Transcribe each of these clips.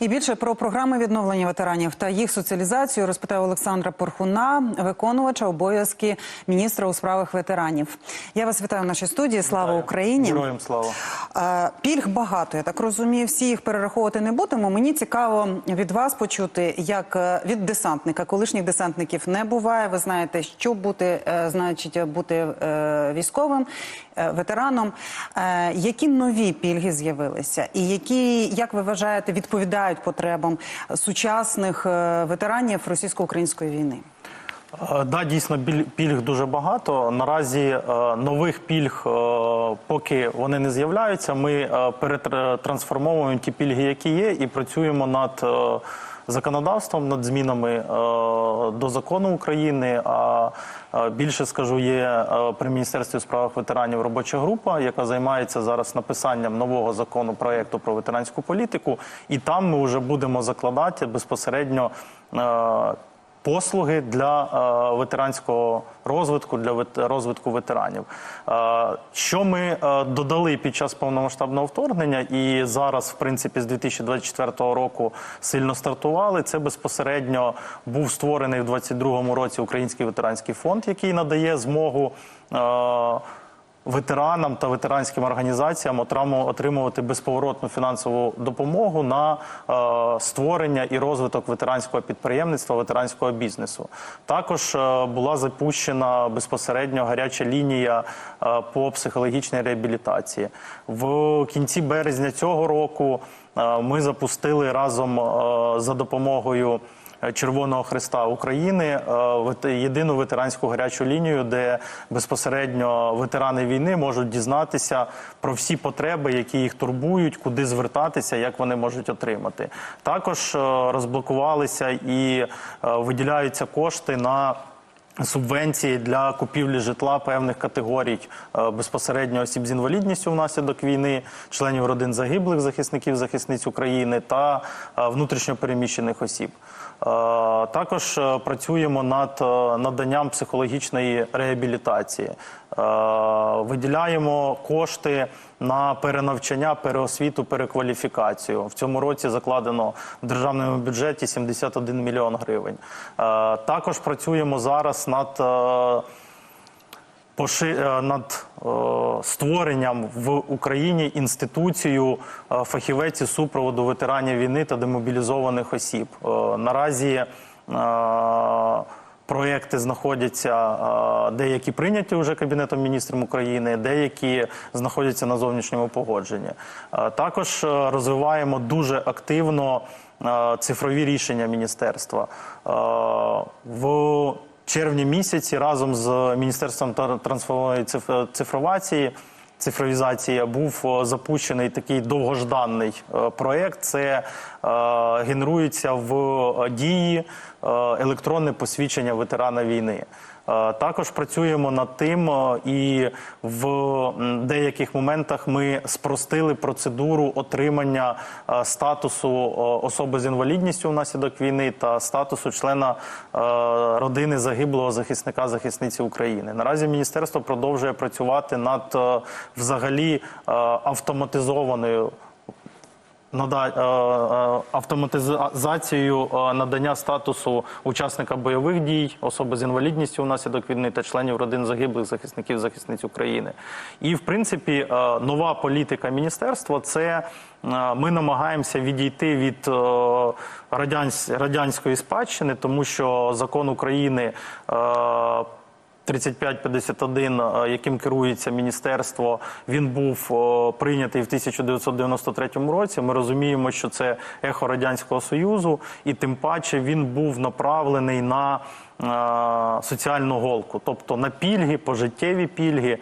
І більше про програми відновлення ветеранів та їх соціалізацію розпитав Олександра Порхуна, виконувача обов'язки міністра у справах ветеранів. Я вас вітаю в нашій студії. Слава Україні! Героям слава. Е, Пільг багато, я так розумію. Всі їх перераховувати не будемо. Мені цікаво від вас почути, як е, від десантника, колишніх десантників не буває. Ви знаєте, що бути, е, значить, бути військовим, ветераном. Які нові пільги з'явилися, і які, як ви вважаєте, відповідають потребам сучасних е, ветеранів російсько-української війни? так, Да, дійсно, пільг дуже багато. Наразі е, нових пільг, е, поки вони не з'являються, ми е, перетрансформовуємо ті пільги, які є, і працюємо над е, законодавством, над змінами е, до закону України. А е, більше скажу, є е, при міністерстві у справах ветеранів робоча група, яка займається зараз написанням нового закону проєкту про ветеранську політику, і там ми вже будемо закладати безпосередньо. Послуги для е, ветеранського розвитку, для розвитку ветеранів. Е, що ми е, додали під час повномасштабного вторгнення, і зараз, в принципі, з 2024 року сильно стартували. Це безпосередньо був створений в 2022 році Український ветеранський фонд, який надає змогу. Ветеранам та ветеранським організаціям отримувати безповоротну фінансову допомогу на е, створення і розвиток ветеранського підприємництва, ветеранського бізнесу. Також е, була запущена безпосередньо гаряча лінія е, по психологічній реабілітації. В кінці березня цього року е, ми запустили разом е, за допомогою. Червоного Христа України е, єдину ветеранську гарячу лінію, де безпосередньо ветерани війни можуть дізнатися про всі потреби, які їх турбують, куди звертатися, як вони можуть отримати. Також е, розблокувалися і е, виділяються кошти на. Субвенції для купівлі житла певних категорій е, безпосередньо осіб з інвалідністю внаслідок війни, членів родин загиблих захисників захисниць України та е, внутрішньопереміщених осіб. Е, Також працюємо над наданням психологічної реабілітації. Виділяємо кошти на перенавчання, переосвіту, перекваліфікацію. В цьому році закладено в державному бюджеті 71 мільйон гривень. Е, Також працюємо зараз над е, е, над створенням в Україні інституцію фахівець супроводу ветеранів війни та демобілізованих осіб. Наразі проекти знаходяться е, деякі прийняті вже Кабінетом міністрів України, деякі знаходяться на зовнішньому погодженні. Е, Також е, розвиваємо дуже активно цифрові рішення міністерства. В червні місяці разом з міністерством трансформованої цифровації. Був запущений такий довгожданий проект. Це е, генерується в дії електронне посвідчення ветерана війни. Е, Також працюємо над тим, е, і в деяких моментах ми спростили процедуру отримання е, статусу е, особи з інвалідністю внаслідок війни та статусу члена е, родини загиблого захисника захисниці України. Наразі міністерство продовжує працювати над е, взагалі е, автоматизованою е, е, автоматизацією е, надання статусу учасника бойових дій, особи з інвалідністю внаслідок війни та членів родин загиблих захисників захисниць України. І в принципі, нова політика міністерства це ми намагаємося відійти від радянсь- радянської спадщини, тому що закон України. Е, 3551, е, яким керується міністерство, він був е, прийнятий в 1993 році. Ми розуміємо, що це ехо радянського союзу, і тим паче він був направлений на соціальну голку, тобто на пільги, пожиттєві пільги. Е,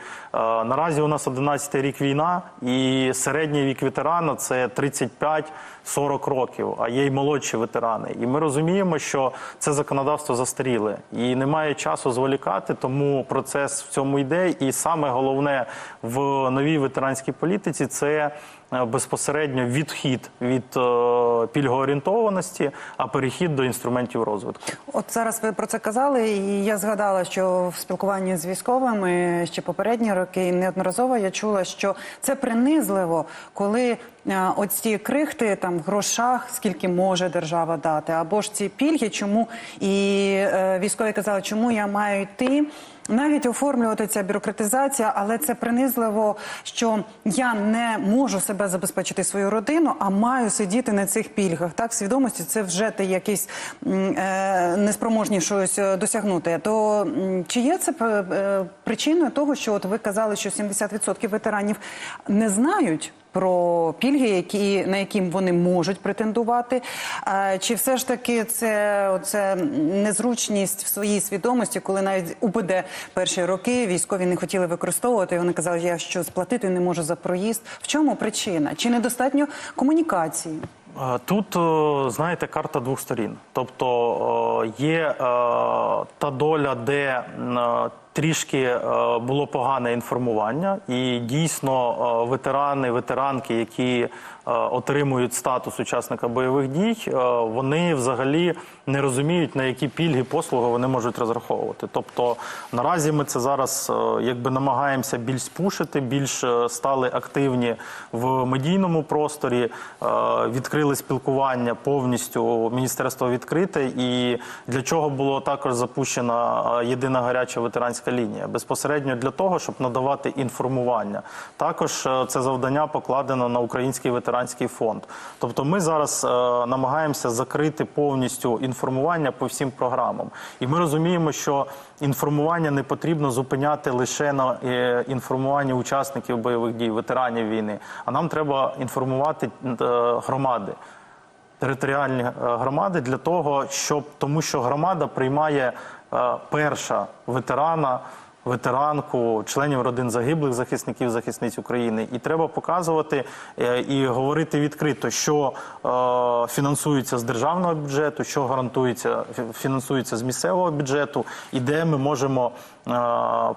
Наразі у нас 11 рік війна, і середній вік ветерана це 35-40 років, а є й молодші ветерани. І ми розуміємо, що це законодавство застаріле і немає часу зволікати, тому процес в цьому йде. І саме головне в новій ветеранській політиці це е, безпосередньо відхід від е, пільгоорієнтованості, а перехід до інструментів розвитку. От зараз ви про це казали, і я згадала, що в спілкуванні з військовими ще попередні роки неодноразово я чула, що це принизливо, коли е, оці крихти там в грошах, скільки може держава дати, або ж ці пільги, чому і е, військові казали, чому я маю йти. Навіть оформлювати ця бюрократизація, але це принизливо, що я не можу себе забезпечити свою родину, а маю сидіти на цих пільгах. Так, свідомості це вже ти якийсь е, неспроможні щось е, досягнути. То чи є це е, е, причиною того, що от ви казали, що 70% ветеранів не знають? Про пільги, які на які вони можуть претендувати, чи все ж таки це оце незручність в своїй свідомості, коли навіть УБД перші роки військові не хотіли використовувати. Вони казали, я що сплатити не можу за проїзд. В чому причина? Чи недостатньо комунікації? Тут, знаєте, карта двох сторін. Тобто є е, та доля, де трішки е, було погане інформування, і дійсно е, ветерани, ветеранки, які е, отримують статус учасника бойових дій, вони взагалі не розуміють, на які пільги послуги вони можуть розраховувати. Тобто наразі ми це зараз якби намагаємося більш спушити, більш стали активні в медійному просторі, відкрили спілкування повністю. Міністерство відкрите, і для чого було також запущена єдина гаряча ветеранська лінія безпосередньо для того, щоб надавати інформування. Також е, це завдання покладено на Український ветеранський фонд. Тобто, ми зараз е, намагаємося закрити повністю інформування по всім програмам, і ми розуміємо, що інформування не потрібно зупиняти лише на е, інформуванні учасників бойових дій, ветеранів війни, а нам треба інформувати громади територіальні громади для того, щоб тому, що громада приймає перша ветерана. Ветеранку, членів родин загиблих захисників, захисниць України, і треба показувати е, і говорити відкрито, що е, фінансується з державного бюджету, що гарантується фінансується з місцевого бюджету, і де ми можемо е,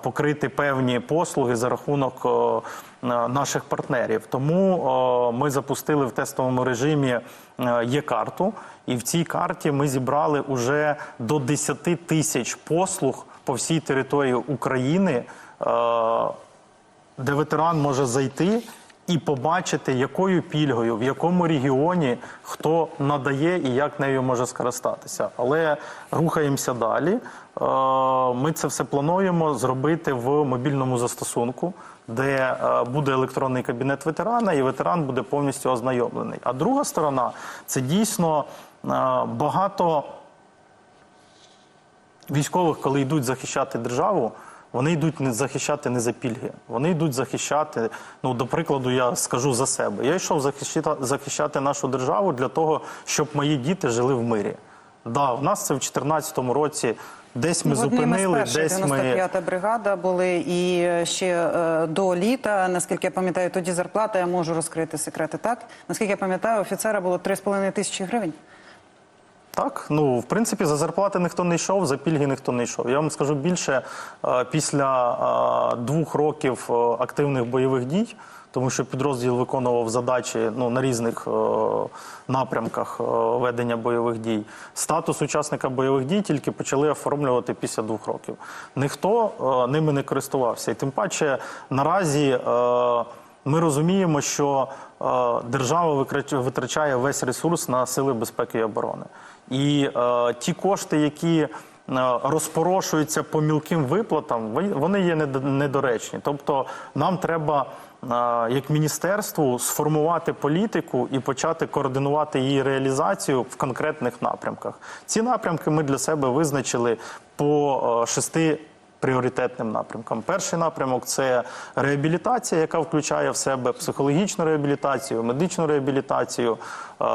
покрити певні послуги за рахунок е, е, наших партнерів. Тому е, ми запустили в тестовому режимі е, є карту, і в цій карті ми зібрали уже до 10 тисяч послуг по всій території України, е, де ветеран може зайти. І побачити, якою пільгою, в якому регіоні хто надає і як нею може скористатися. Але рухаємося далі. Е, Ми це все плануємо зробити в мобільному застосунку, де е, буде електронний кабінет ветерана, і ветеран буде повністю ознайомлений. А друга сторона це дійсно е, багато військових, коли йдуть захищати державу, вони йдуть захищати не за пільги. Вони йдуть захищати. Ну, до прикладу, я скажу за себе. Я йшов захищати, захищати нашу державу для того, щоб мої діти жили в мирі. Да, в нас це в 2014 році. Десь ми Ну, зупинили, десь ми 95-та бригада були і ще е, до літа, наскільки я пам'ятаю, тоді зарплата, я можу розкрити секрети, так? Наскільки я пам'ятаю, офіцера було 3,5 тисячі гривень. Так, ну в принципі, за зарплати ніхто не йшов, за пільги ніхто не йшов. Я вам скажу більше е, після е, двох років активних бойових дій, тому що підрозділ виконував задачі ну, на різних е, напрямках е, ведення бойових дій. Статус учасника бойових дій тільки почали оформлювати після двох років. Ніхто е, ними не користувався. І тим паче наразі. е, ми розуміємо, що е, держава витрачає весь ресурс на сили безпеки і оборони. І е, ті кошти, які розпорошуються по мілким виплатам, вони є недоречні. Тобто нам треба. Як міністерству сформувати політику і почати координувати її реалізацію в конкретних напрямках. Ці напрямки ми для себе визначили по е, шести пріоритетним напрямкам. Перший напрямок це реабілітація, яка включає в себе психологічну реабілітацію, медичну реабілітацію, е,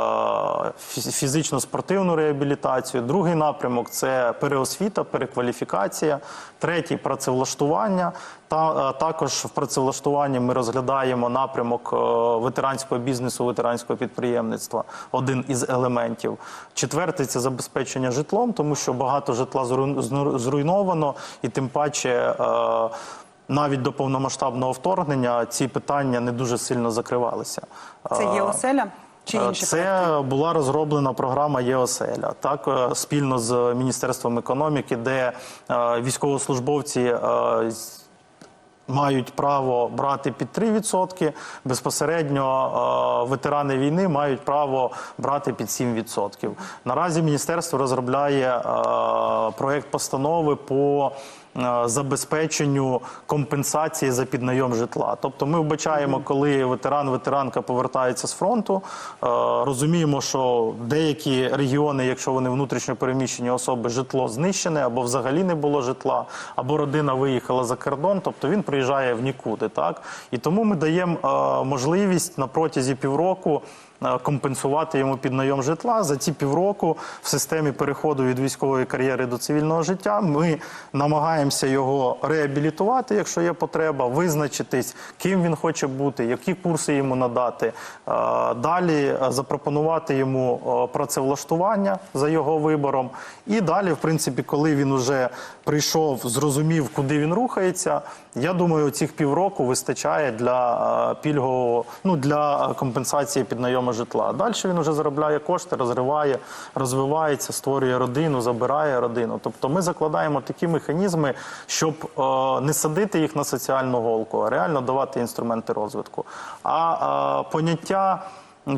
фізично-спортивну реабілітацію. Другий напрямок це переосвіта, перекваліфікація. Третій працевлаштування. Та е, також в працевлаштуванні ми розглядаємо напрямок е, ветеранського бізнесу, ветеранського підприємництва, один із елементів. Четвертий це забезпечення житлом, тому що багато житла зруйновано, і тим паче. Навіть до повномасштабного вторгнення ці питання не дуже сильно закривалися. Це є оселя чи Е, інші Це була розроблена програма ЄОСЕЛЯ, так е, спільно з Міністерством економіки, де е, військовослужбовці мають право брати під 3%, безпосередньо е, ветерани війни мають право брати під 7%. Наразі міністерство розробляє е, проект постанови по забезпеченню компенсації за піднайом житла. Тобто ми вбачаємо, коли ветеран, ветеранка повертається з фронту, е, розуміємо, що деякі регіони, якщо вони внутрішньо переміщені особи, житло знищене або взагалі не було житла, або родина виїхала за кордон, тобто він приїжджає в нікуди. Так і тому ми даємо е, можливість на протязі півроку. Е, Компенсувати йому піднайом житла за ці півроку в системі переходу від військової кар'єри до цивільного життя. Ми намагаємося його реабілітувати, якщо є потреба, визначитись, ким він хоче бути, які курси йому надати. Е, Далі е, запропонувати йому працевлаштування за його вибором. І далі, в принципі, коли він уже прийшов, зрозумів, куди він рухається. Я думаю, цих півроку вистачає для е, пільгового, ну для е, компенсації піднайому житла. Далі він вже заробляє кошти, розриває, розвивається, створює родину, забирає родину. Тобто ми закладаємо такі механізми, щоб е, не садити їх на соціальну голку, а реально давати інструменти розвитку. А е, поняття.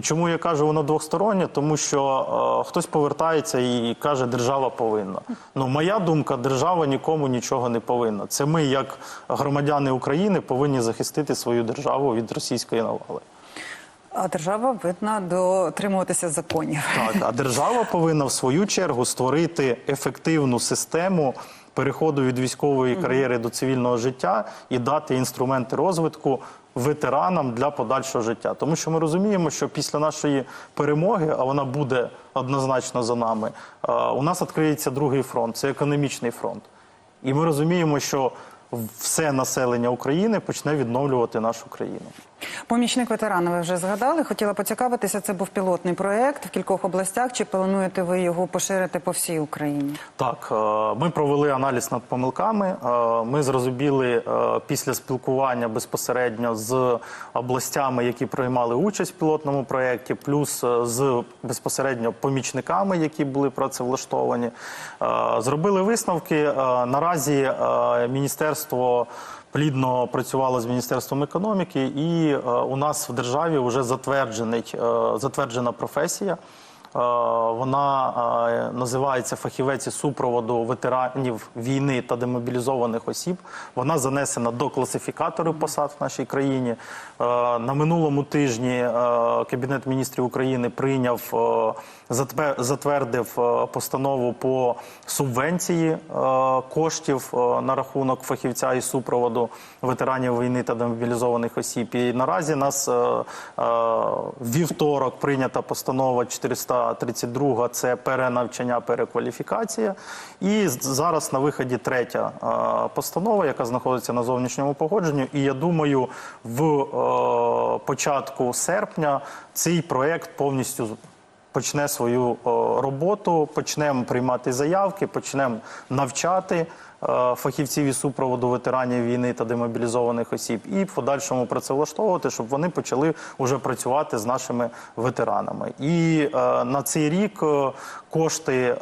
Чому я кажу, воно двостороннє? Тому що е, хтось повертається і каже, держава повинна. Ну, моя думка, держава нікому нічого не повинна. Це ми, як громадяни України, повинні захистити свою державу від російської навали. А держава повинна дотримуватися законів. Так, а держава повинна в свою чергу створити ефективну систему переходу від військової кар'єри до цивільного життя і дати інструменти розвитку ветеранам для подальшого життя. Тому що ми розуміємо, що після нашої перемоги, а вона буде однозначно за нами, у нас відкриється другий фронт це економічний фронт. І ми розуміємо, що все населення України почне відновлювати нашу країну. Помічник ветерана, ви вже згадали. Хотіла поцікавитися. Це був пілотний проект в кількох областях. Чи плануєте ви його поширити по всій Україні? Так, е, ми провели аналіз над помилками. Е, Ми зрозуміли е, після спілкування безпосередньо з областями, які приймали участь в пілотному проєкті, плюс з безпосередньо помічниками, які були працевлаштовані. Зробили висновки. Наразі міністерство. Плідно працювала з міністерством економіки, і е, у нас в державі вже затверджений, е, затверджена професія. Е, Вона е, називається фахівець супроводу ветеранів війни та демобілізованих осіб. Вона занесена до класифікатору посад в нашій країні. Е, На минулому тижні Кабінет міністрів України прийняв затвердив постанову по субвенції коштів на рахунок фахівця із супроводу ветеранів війни та демобілізованих осіб. І наразі нас вівторок прийнята постанова 432, це перенавчання, перекваліфікація. І зараз на виході третя постанова, яка знаходиться на зовнішньому погодженню. І я думаю, в е, початку серпня цей проект повністю почне свою е, роботу, почнемо приймати заявки, почнемо навчати фахівців із супроводу ветеранів війни та демобілізованих осіб, і в подальшому працевлаштовувати, щоб вони почали вже працювати з нашими ветеранами. І е, на цей рік е, кошти е,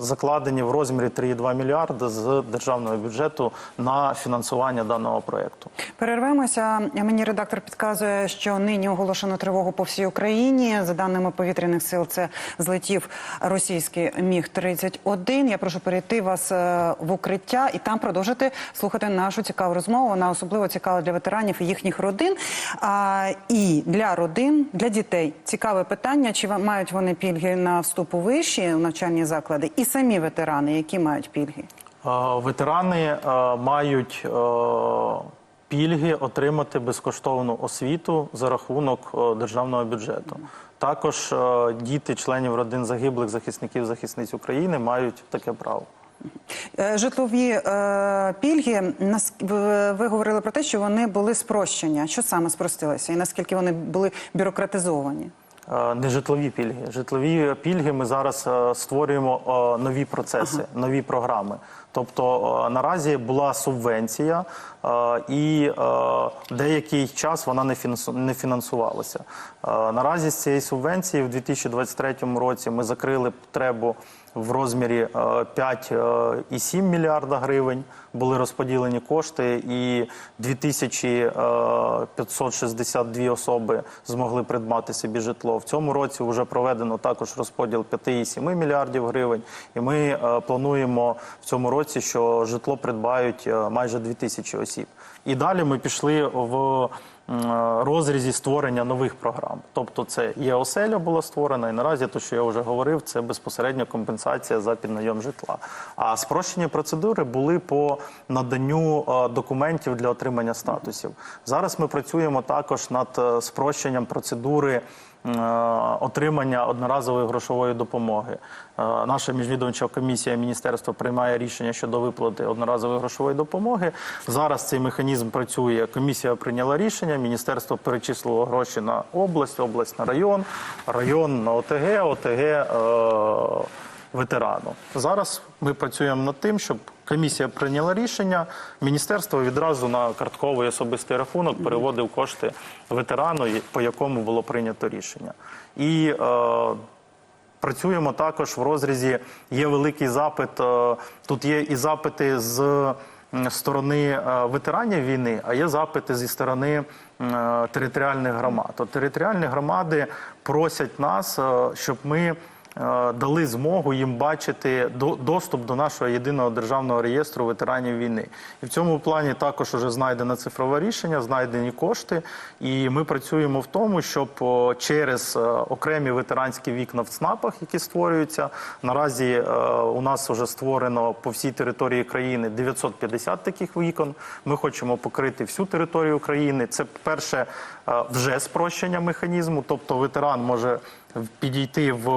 закладені в розмірі 3,2 мільярди з державного бюджету на фінансування даного проекту. Перервемося. Мені редактор підказує, що нині оголошено тривогу по всій Україні. За даними повітряних сил, це злетів російський міг 31 Я прошу перейти вас е, в укриття і там продовжити слухати нашу цікаву розмову. Вона особливо цікава для ветеранів і їхніх родин. А, і для родин, для дітей цікаве питання: чи мають вони пільги на вступ у вищі навчальні заклади, і самі ветерани, які мають пільги. Ветерани е, мають е, пільги отримати безкоштовну освіту за рахунок е, державного бюджету. Також діти членів родин загиблих захисників захисниць України мають таке право. Е, Житлові е, пільги, ви, говорили про те, що вони були спрощення. Що саме спростилося і наскільки вони були бюрократизовані? Е, Не житлові пільги. Житлові пільги ми зараз е, створюємо е, нові процеси, нові програми. Тобто е, наразі була субвенція, е, і е, деякий час вона не фінансувалася. Е, Наразі з цієї субвенції в 2023 році ми закрили потребу в розмірі е, 5,7 мільярда гривень. Були розподілені кошти, і 2562 особи змогли придбати собі житло. В цьому році вже проведено також розподіл 5,7 мільярдів гривень. І ми е, плануємо в цьому році, що житло придбають е, майже 2000 осіб. І далі ми пішли в розрізі створення нових програм. Тобто, це є оселя була створена, і наразі те, що я вже говорив, це безпосередньо компенсація за піднайом житла. А спрощені процедури були по наданню е, документів для отримання статусів. Зараз ми працюємо також над е, спрощенням процедури. Е, Отримання одноразової грошової допомоги. Е, Наша міжвідомча комісія міністерства приймає рішення щодо виплати одноразової грошової допомоги. Зараз цей механізм працює. Комісія прийняла рішення. Міністерство перечислило гроші на область, область на район, район на ОТГ, ОТГ е, ветерану. Зараз ми працюємо над тим, щоб комісія прийняла рішення. Міністерство відразу на картковий особистий рахунок переводив кошти ветерану, по якому було прийнято рішення. І е, Працюємо також в розрізі. Є великий запит. е, Тут є і запити з сторони е, ветеранів війни, а є запити зі сторони територіальних громад. От територіальні громади просять нас, е, щоб ми дали змогу їм бачити до- доступ до нашого єдиного державного реєстру ветеранів війни. І в цьому плані також вже знайдено цифрове рішення, знайдені кошти. І ми працюємо в тому, щоб через е, окремі ветеранські вікна в ЦНАПах, які створюються, наразі е, у нас вже створено по всій території країни 950 таких вікон. Ми хочемо покрити всю територію країни. Це перше е, вже спрощення механізму, тобто ветеран може підійти в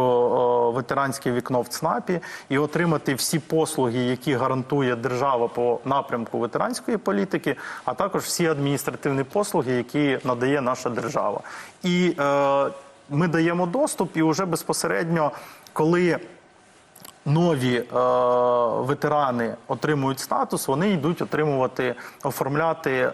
ветеранське вікно в ЦНАПі і отримати всі послуги, які гарантує держава по напрямку ветеранської політики, а також всі адміністративні послуги, які надає наша держава. І е, ми даємо доступ, і вже безпосередньо, коли нові е, ветерани отримують статус, вони йдуть отримувати, оформляти. Е,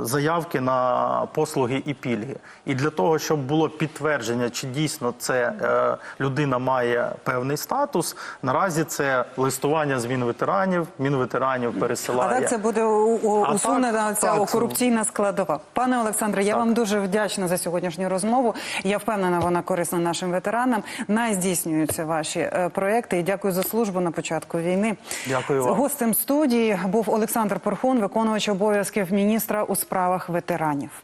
Заявки на послуги і пільги, і для того, щоб було підтвердження, чи дійсно це е, людина має певний статус. Наразі це листування з мінветеранів. Мінветеранів А пересилає. так це буде А усунена ця так. корупційна складова. Пане Олександре, я Так. вам дуже вдячна за сьогоднішню розмову. Я впевнена, вона корисна нашим ветеранам. Най здійснюються ваші е, проекти. І дякую за службу на початку війни. Дякую вам. Гостем студії був Олександр Порхун, виконувач обов'язків міністра у справах ветеранів.